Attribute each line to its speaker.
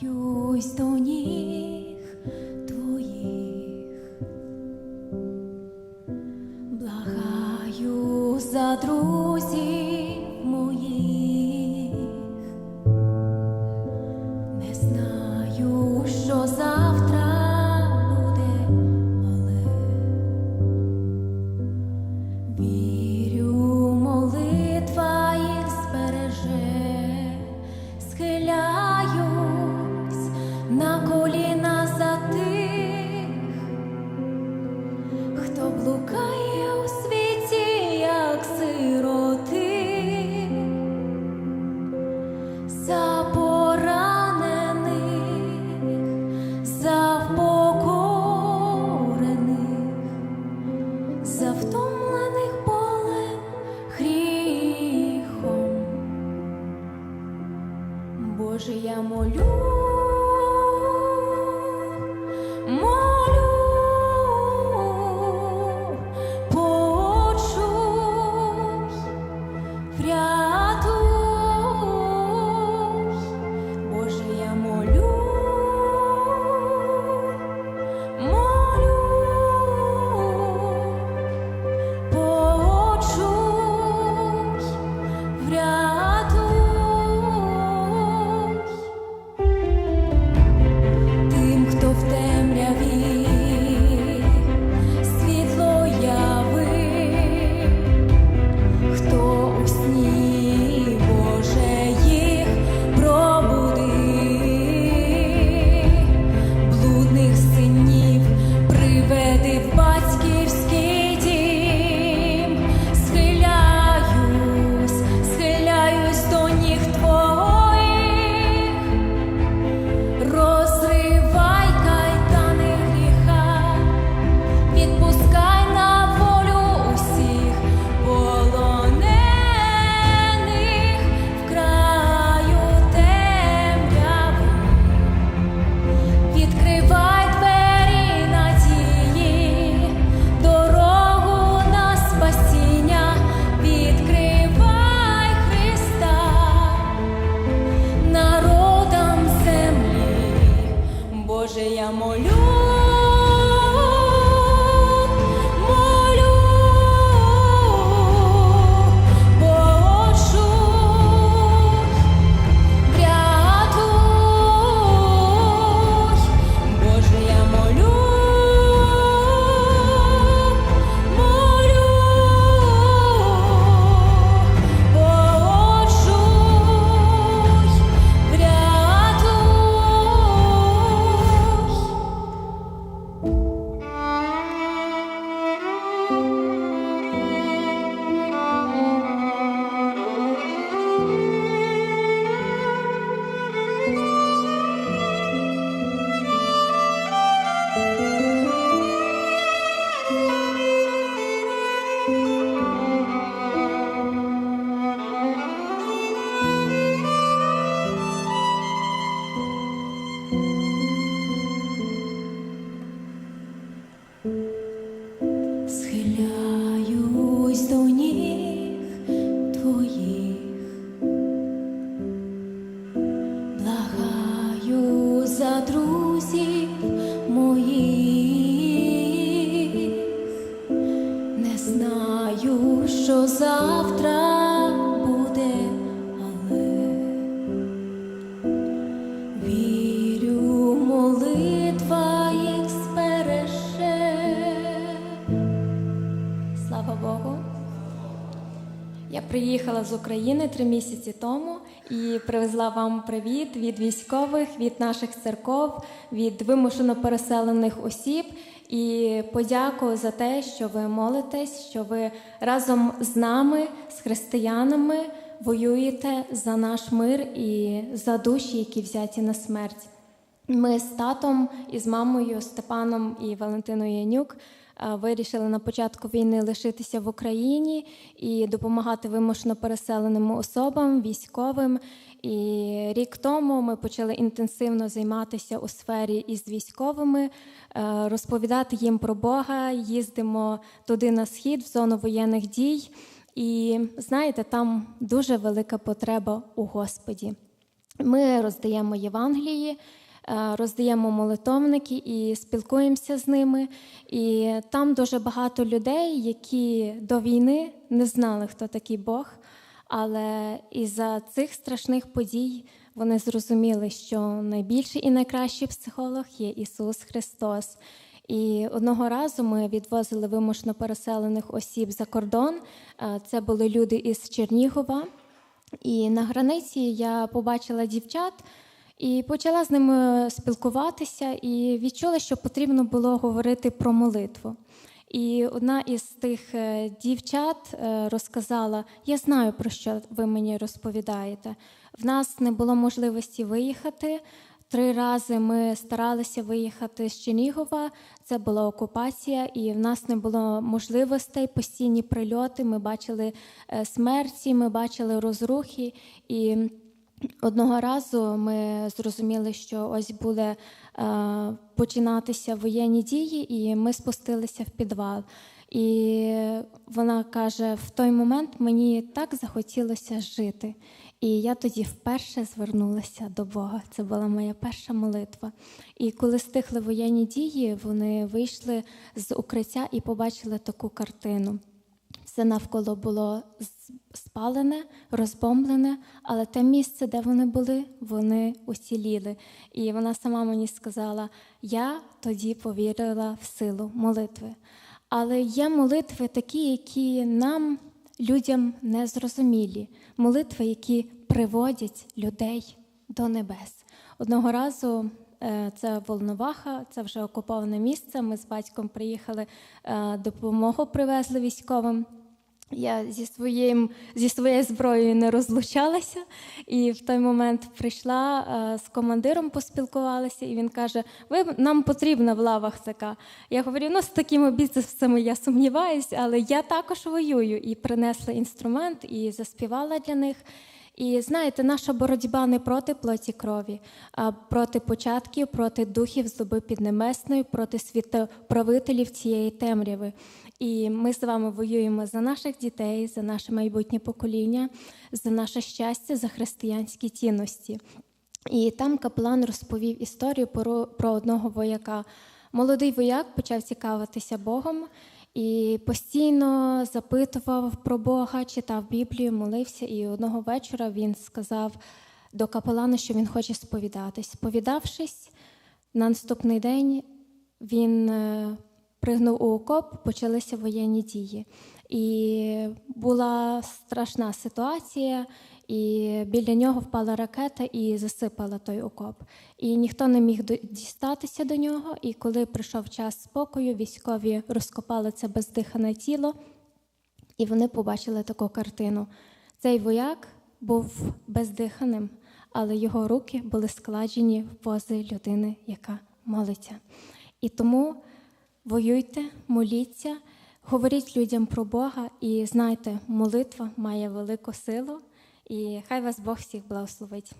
Speaker 1: Схиляюсь завтра буде, але Вірю, молитва їх збереже, схиляюсь на коліна Схиляюсь до ніг твоїх, благаю за друзів моїх, не знаю, що завтра Богу. Я приїхала з України три місяці тому і привезла вам привіт від військових, від наших церков, від вимушено переселених осіб і подяку за те, що ви молитесь, що ви разом з нами, з християнами, воюєте за наш мир і за душі, які взяті на смерть. Ми з татом і з мамою Степаном і Валентиною Янюк вирішили на початку війни лишитися в Україні і допомагати вимушено переселеним особам, військовим. І рік тому ми почали інтенсивно займатися у сфері із військовими, е, розповідати їм про Бога. Їздимо туди на схід, в зону воєнних дій. І знаєте, там дуже велика потреба у Господі. Ми роздаємо Євангелії, роздаємо молитовники і спілкуємося з ними. І там дуже багато людей, які до війни не знали, хто такий Бог. Але із-за цих страшних подій вони зрозуміли, що найбільший і найкращий психолог є Ісус Христос. І одного разу ми відвозили вимушено переселених осіб за кордон. Е, Це були люди із Чернігова. І на границі я побачила дівчат і почала з ними спілкуватися, і відчула, що потрібно було говорити про молитву. І одна із тих е, дівчат е, розказала: Я знаю, про що ви мені розповідаєте. В нас не було можливості виїхати. Три рази ми старалися виїхати з Чернігова. Це була окупація, і в нас не було можливостей, постійні прильоти. Ми бачили е, смерті, ми бачили розрухи. І одного разу ми зрозуміли, що ось буде е, починатися воєнні дії, і ми спустилися в підвал. І вона каже: в той момент мені так захотілося жити. І я тоді вперше звернулася до Бога. Це була моя перша молитва. І коли стихли воєнні дії, вони вийшли з укриття і побачили таку картину. Все навколо було спалене, розбомблене, але те місце, де вони були, вони уціліли. І вона сама мені сказала: я тоді повірила в силу молитви. Але є молитви такі, які нам, людям, не зрозумілі. Молитви, які приводять людей до небес. Одного разу е, це Волноваха, це вже окуповане місце. Ми з батьком приїхали, е, допомогу привезли військовим. Я зі своїм зі своєю зброєю не розлучалася, і в той момент прийшла е, з командиром, поспілкувалася, і він каже: Ви нам потрібна в лавах така. Я говорю, ну з такими бізнесами я сумніваюся, але я також воюю і принесла інструмент, і заспівала для них. І знаєте, наша боротьба не проти плоті крові, а проти початків, проти духів злоби піднебесної, проти світоправителів цієї темряви. І ми з вами воюємо за наших дітей, за наше майбутнє покоління, за наше щастя, за християнські цінності. І там каплан розповів історію про, про одного вояка. Молодий вояк почав цікавитися Богом і постійно запитував про Бога, читав Біблію, молився. І одного вечора він сказав до капелана, що він хоче сповідатись. Сповідавшись, на наступний день він е, пригнув у окоп, почалися воєнні дії. І була страшна ситуація, і біля нього впала ракета і засипала той окоп. І ніхто не міг дістатися до нього. І коли прийшов час спокою, військові розкопали це бездихане тіло, і вони побачили таку картину. Цей вояк був бездиханим, але його руки були складені в пози людини, яка молиться. І тому воюйте, моліться, говоріть людям про Бога і знайте, молитва має велику силу, і хай вас Бог всіх благословить.